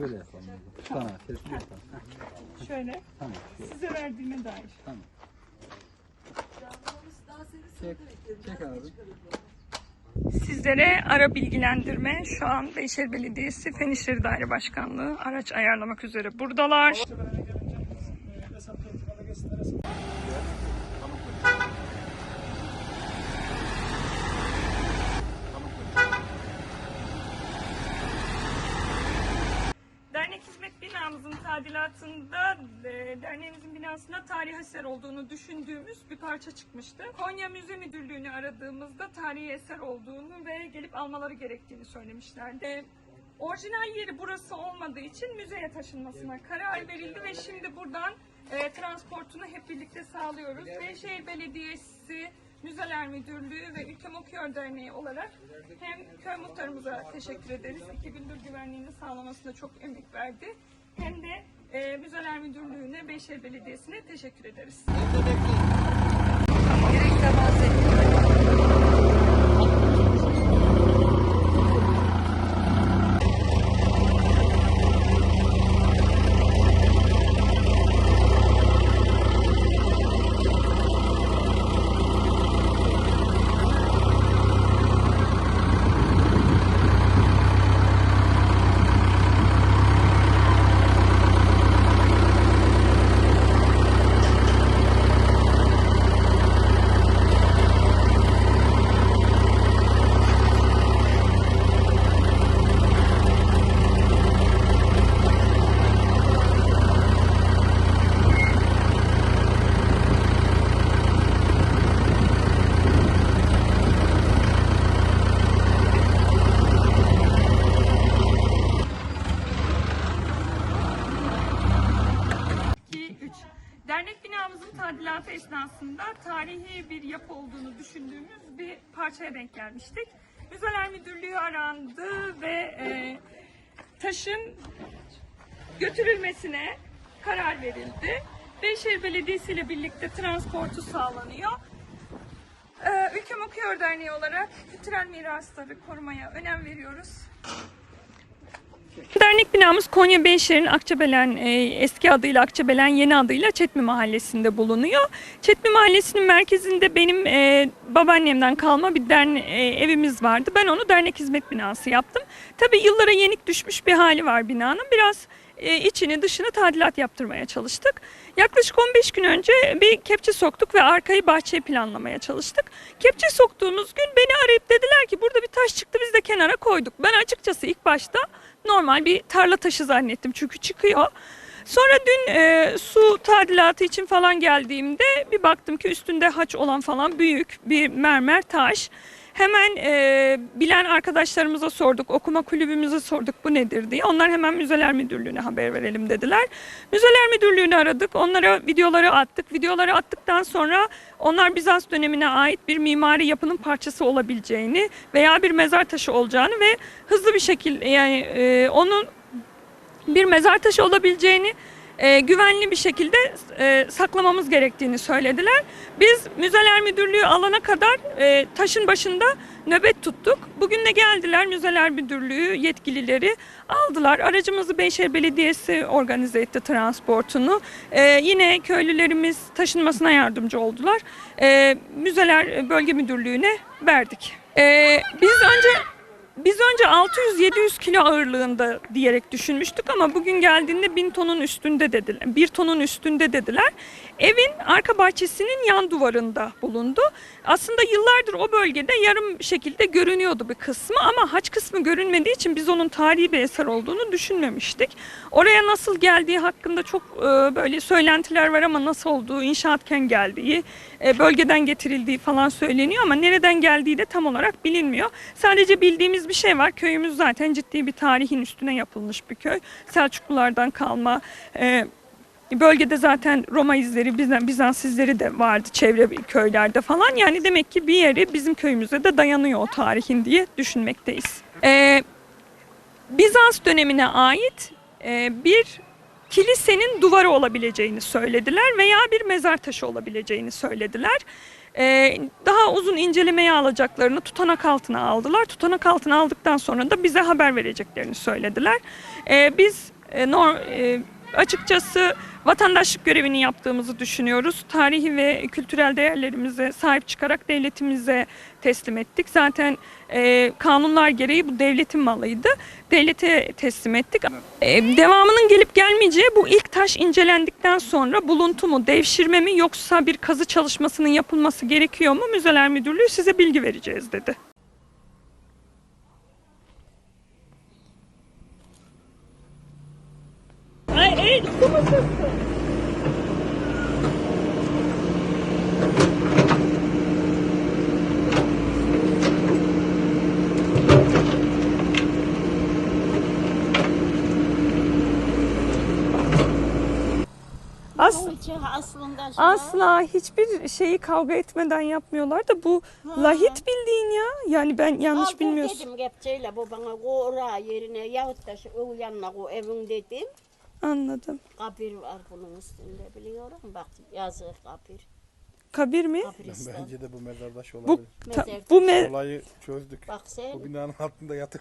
Böyle yapalım. Tamam, teslim yapalım. Şöyle Tamam. şöyle. size verdiğime dair. Tamam. Çek, çek abi. Sizlere ara bilgilendirme şu an Beyşehir Belediyesi Fen İşleri Daire Başkanlığı araç ayarlamak üzere buradalar. Dernek hizmet binamızın tadilatında e, derneğimizin binasında tarih eser olduğunu düşündüğümüz bir parça çıkmıştı. Konya Müze Müdürlüğü'nü aradığımızda tarihi eser olduğunu ve gelip almaları gerektiğini söylemişlerdi. E, Orijinal yeri burası olmadığı için müzeye taşınmasına karar verildi ve şimdi buradan e, transportunu hep birlikte sağlıyoruz. Beyşehir Belediyesi, Müzeler Müdürlüğü ve Ülkem Okuyor Derneği olarak hem köy muhtarımıza teşekkür ederiz. İki gündür güvenliğini sağlamasında çok emek verdi. Hem de e, Müzeler Müdürlüğü'ne, Beyşehir Belediyesi'ne teşekkür ederiz. İki, üç. Dernek tadilatı esnasında tarihi bir yapı olduğunu düşündüğümüz bir parçaya denk gelmiştik. Müzeler Müdürlüğü arandı ve e, taşın götürülmesine karar verildi. Beyşehir Belediyesi ile birlikte transportu sağlanıyor. Ee, Ülkem Okuyor Derneği olarak kültürel mirasları korumaya önem veriyoruz. Dernek binamız Konya Beyşehir'in Akçabelen e, eski adıyla Akçabelen yeni adıyla Çetmi Mahallesi'nde bulunuyor. Çetmi Mahallesi'nin merkezinde benim e, babaannemden kalma bir derne, evimiz vardı. Ben onu dernek hizmet binası yaptım. Tabii yıllara yenik düşmüş bir hali var binanın. Biraz e, içini dışını tadilat yaptırmaya çalıştık. Yaklaşık 15 gün önce bir kepçe soktuk ve arkayı bahçeye planlamaya çalıştık. Kepçe soktuğumuz gün beni arayıp dediler ki burada bir taş çıktı biz de kenara koyduk. Ben açıkçası ilk başta normal bir tarla taşı zannettim çünkü çıkıyor. Sonra dün e, su tadilatı için falan geldiğimde bir baktım ki üstünde haç olan falan büyük bir mermer taş. Hemen e, bilen arkadaşlarımıza sorduk, okuma kulübümüze sorduk bu nedir diye. Onlar hemen Müzeler Müdürlüğü'ne haber verelim dediler. Müzeler Müdürlüğü'nü aradık, onlara videoları attık. Videoları attıktan sonra onlar Bizans dönemine ait bir mimari yapının parçası olabileceğini veya bir mezar taşı olacağını ve hızlı bir şekilde yani e, onun bir mezar taşı olabileceğini e, güvenli bir şekilde e, saklamamız gerektiğini söylediler. Biz Müzeler Müdürlüğü alana kadar e, taşın başında nöbet tuttuk. Bugün de geldiler Müzeler Müdürlüğü yetkilileri aldılar. Aracımızı Beyşehir Belediyesi organize etti transportunu. E, yine köylülerimiz taşınmasına yardımcı oldular. E, Müzeler Bölge Müdürlüğü'ne verdik. E, biz önce biz önce 600-700 kilo ağırlığında diyerek düşünmüştük ama bugün geldiğinde 1000 tonun üstünde dediler. 1 tonun üstünde dediler. Evin arka bahçesinin yan duvarında bulundu. Aslında yıllardır o bölgede yarım şekilde görünüyordu bir kısmı ama haç kısmı görünmediği için biz onun tarihi bir eser olduğunu düşünmemiştik. Oraya nasıl geldiği hakkında çok e, böyle söylentiler var ama nasıl olduğu, inşaatken geldiği, e, bölgeden getirildiği falan söyleniyor ama nereden geldiği de tam olarak bilinmiyor. Sadece bildiğimiz bir şey var. Köyümüz zaten ciddi bir tarihin üstüne yapılmış bir köy. Selçuklulardan kalma e, Bölgede zaten Roma izleri, Bizans, Bizans izleri de vardı çevre köylerde falan. Yani demek ki bir yeri bizim köyümüze de dayanıyor o tarihin diye düşünmekteyiz. Ee, Bizans dönemine ait e, bir kilisenin duvarı olabileceğini söylediler veya bir mezar taşı olabileceğini söylediler. e, daha uzun incelemeye alacaklarını tutanak altına aldılar. Tutanak altına aldıktan sonra da bize haber vereceklerini söylediler. E, biz e, nor- e, açıkçası vatandaşlık görevini yaptığımızı düşünüyoruz. Tarihi ve kültürel değerlerimize sahip çıkarak devletimize teslim ettik. Zaten e, kanunlar gereği bu devletin malıydı. Devlete teslim ettik. E, devamının gelip gelmeyeceği bu ilk taş incelendikten sonra buluntu mu, devşirme mi yoksa bir kazı çalışmasının yapılması gerekiyor mu? Müzeler Müdürlüğü size bilgi vereceğiz dedi. As aslında asla hiçbir şeyi kavga etmeden yapmıyorlar da bu lahit bildiğin ya. Yani ben yanlış Al bilmiyorsun. dedim kepçeyle bu bana oraya yerine yahut da şu yanına evin dedim. Anladım. Kabir var bunun üstünde biliyorum. Bak yazık kabir. Kabir mi? Kabristan. Bence de bu mezardaş Bu olabilir. ta- Mezar bu me- Olayı çözdük. Bak sen Bu binanın altında yatır.